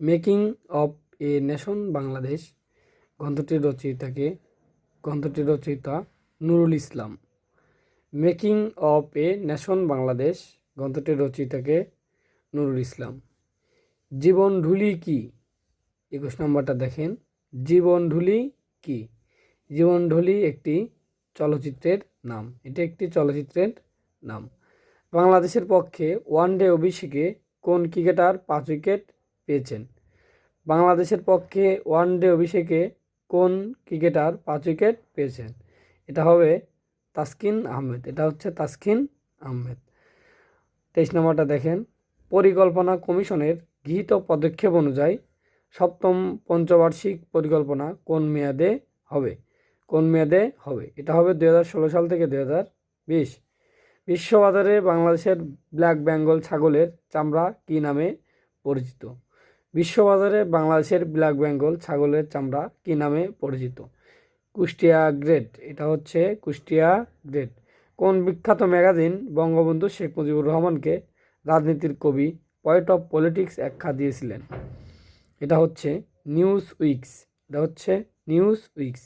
Making of a nation Bangladesh, গ্রন্থটির রচয়িতাকে, গ্রন্থটির রচয়িতা Nurul Islam. Making of a nation Bangladesh, গ্রন্থটির রচয়িতাকে নুরুল ইসলাম। জীবন ঢুলি কি? একুশ নম্বরটা দেখেন। জীবন ঢুলি কি? জীবন ঢুলি একটি চলচ্চিত্রের নাম। এটি একটি চলচ্চিত্রের নাম। বাংলাদেশের পক্ষে ওয়ানডে অভিষেকে কোন ক্রিকেটার পাঁচ উইকেট পেয়েছেন। বাংলাদেশের পক্ষে ওয়ানডে অভিষেকে কোন ক্রিকেটার পাঁচ উইকেট পেয়েছেন? এটা হবে তাসকিন আহমেদ, এটা হচ্ছে তাসকিন আহমেদ। তেইশ নম্বরটা দেখেন, পরিকল্পনা কমিশনের গৃহীত পদক্ষেপ অনুযায়ী সপ্তম পঞ্চবার্ষিক পরিকল্পনা কোন মেয়াদে হবে? কোন মেয়াদে হবে? এটা হবে দু হাজার ষোলো সাল থেকে দু হাজার বিশ। বিশ্ববাজারে বাংলাদেশের ব্ল্যাক বেঙ্গল ছাগলের চামড়া কী নামে পরিচিত? বিশ্ববাজারে বাংলাদেশের ব্ল্যাক বেঙ্গল ছাগলের চামড়া কি নামে পরিচিত? কুষ্টিয়া গ্রেড এটা হচ্ছে কুষ্টিয়া গ্রেড কোন বিখ্যাত ম্যাগাজিন বঙ্গবন্ধু শেখ মুজিবুর রহমানকে রাজনীতির কবি পয়েন্ট অফ পলিটিক্স আখ্যা দিয়েছিলেন? এটা হচ্ছে নিউজ উইকস এটা হচ্ছে নিউজ উইকস